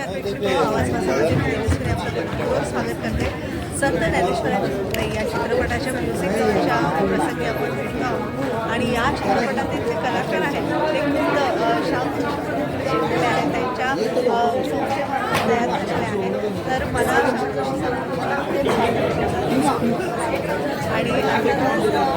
आवाज माझा स्वागत करते. संत ज्ञानेश्वरांची या चित्रपटाच्या म्युझिकच्या प्रसंगी आपण भेटलो आहोत. आणि या चित्रपटातील जे कलाकार आहेत ते खूप अ, श्याम शिकलेले आहेत. त्यांच्या तयार झालेले आहेत. तर मला आणि या चित्रपटात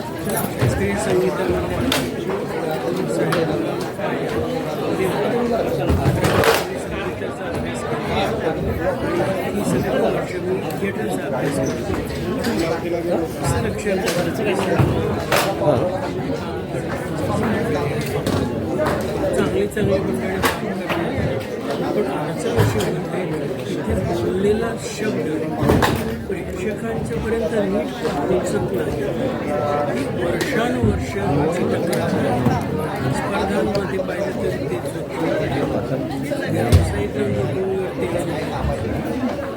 स्त्री गुरु सगळं चांगली चांगली मंडळी काम अडचण अशी बोललेला शब्द प्रेक्षकांच्यापर्यंत नीट पोहोचत नाही. वर्षानुवर्ष स्पर्धांमध्ये पाहिलं तर ते व्यावसायिक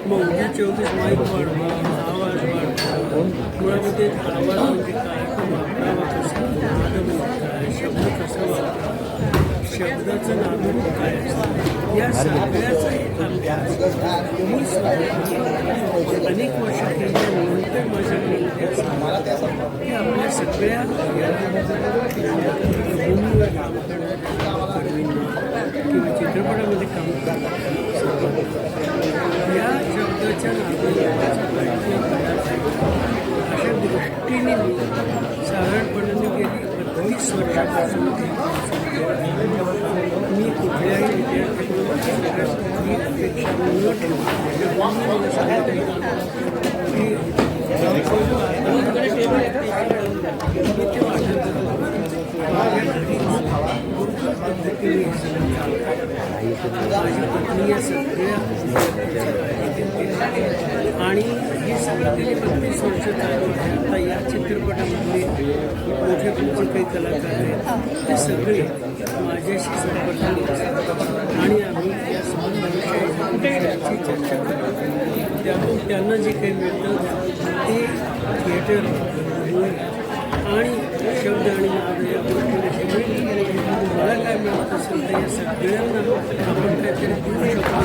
मग उद्या चौतीस माईक वाढवा आवाज वाढवा. मुळामध्ये आवाज म्हणजे काय? वापरावा कसा? म्हणजे काय? शब्द कसा वापरावा? शब्दाचं नागरिक काय असतं? या सगळ्याचा अनेक वर्ष केलेल्या माझ्याकडे इथे की आपल्या सगळ्या भूमीवर काम करणाऱ्या किंवा चित्रपटामध्ये काम करतात या शब्दाच्या अशा दृष्टीने मी साधारणपणाने गेली बत्तीस वर्षापासून ते सुरू केलं आहे. आणि ही सगळं गेली बत्तीस वर्ष चालू आहे. आता या चित्रपटामध्ये मोठे तुमचे काही कलाकार आहेत. ते सगळे माझ्याशी संपर्क आणि आम्ही या संबंधाविषयी चर्चा करतो त्यातून त्यांना जे काही मिळतं ते थिएटर आणि शब्द आणि या मला काय मिळत असेल तर या सगळ्यांना आपण काहीतरी देऊ शकतो.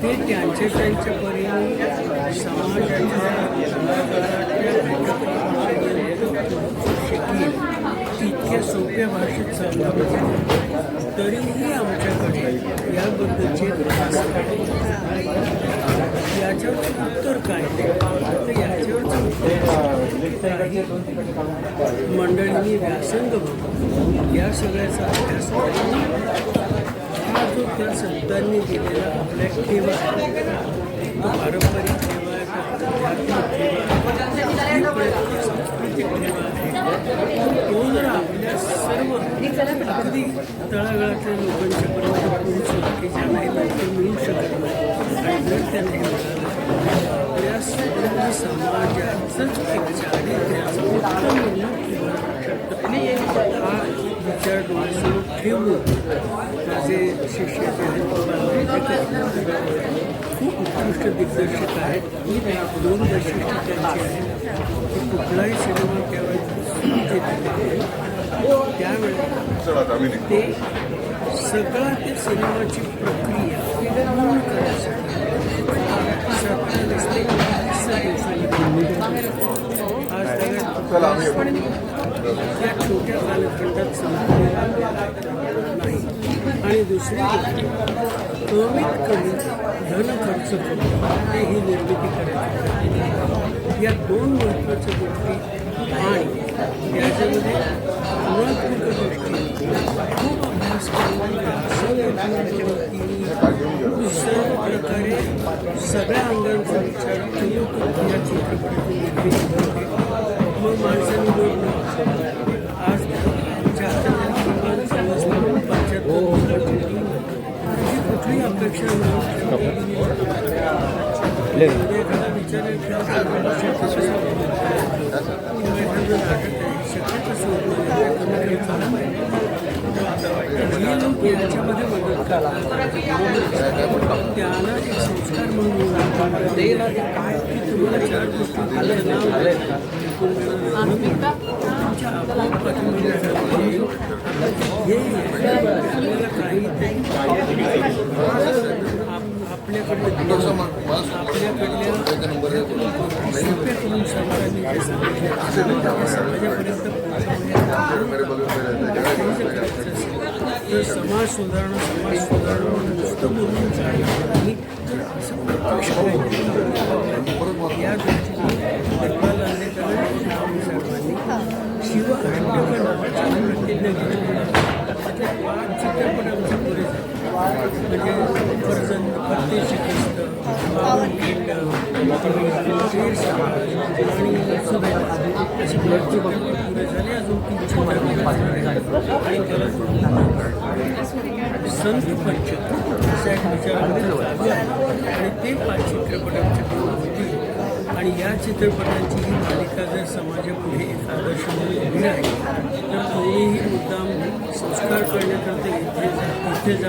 ते त्यांचे त्यांच्या परिणाम समाजाच्या इतक्या सोप्या भाषेत सांगलं तरीही आमच्याकडे याबद्दलचे याच्यावरचं उत्तर काय? तर याच्यावरचं उत्तर मंडळींनी व्यासंग बघून या सगळ्याचा अभ्यास हा जो त्या संतांनी दिलेला आपल्या ठेवा तो पारंपरिक ठेवा तो सांस्कृतिक जर आपल्या सर्व अगदी तळागाळातल्या लोकांच्या पर्यंत पोहोचला की ज्यांना हे माहिती मिळू शकत नाही आणि जर त्यांना हे मिळालं सर्व समाजाचंच एक चारित्र्याचं उत्तम हा विचार डोळ्यासमोर ठेवून माझे शिष्य जे आहेत बाबांना खूप उत्कृष्ट दिग्दर्शक आहेत. दोन वैशिष्ट्य त्यांची आहेत. की कुठलाही सिनेमा त्यावेळेस ते सगळं ते सिनेमाची प्रक्रिया पूर्ण करण्यासाठी सत्तावीस ते तीस दिवसांनी आज सगळ्यात या छोट्या कालखंडात संपलेला नाही आणि दुसरी कमीत कमी धन खर्च करून ते ही निर्मिती करायची या दोन महत्त्वाच्या गोष्टी आणि याच्यामध्ये त्याच्यामध्ये गुणात्मक खूप अभ्यास करून सर्व प्रकारे सगळ्या अंगांचा विचार या चित्रपटातून निर्मिती करते. याच्यामध्ये मदत करतात त्यांना एक संस्कार म्हणून काय की तुम्हाला चार गोष्टी पाठीमागे जातील. हे आपल्याला काही आप- आपल्याकडे आपल्याकडल्या सोप्या करून समाजाने जे सांगितलं ते समाजापर्यंत तर समाज सुधारणा समाज सुधारणा नुसतं बोलून या आणि शिव म्हणजे कर्जन फत्ते आणि चित्रपट पुरे झाले अजून आणि त्याला संत पंच असा एक विचार आणि ते पाच चित्रपट आमच्याकडे आणि या चित्रपटांची ही मालिका जर समाजापुढे एक आदर्श म्हणून उभी राहिली तर कोणीही मुद्दाम संस्कार करण्याकरता इथे इथे जा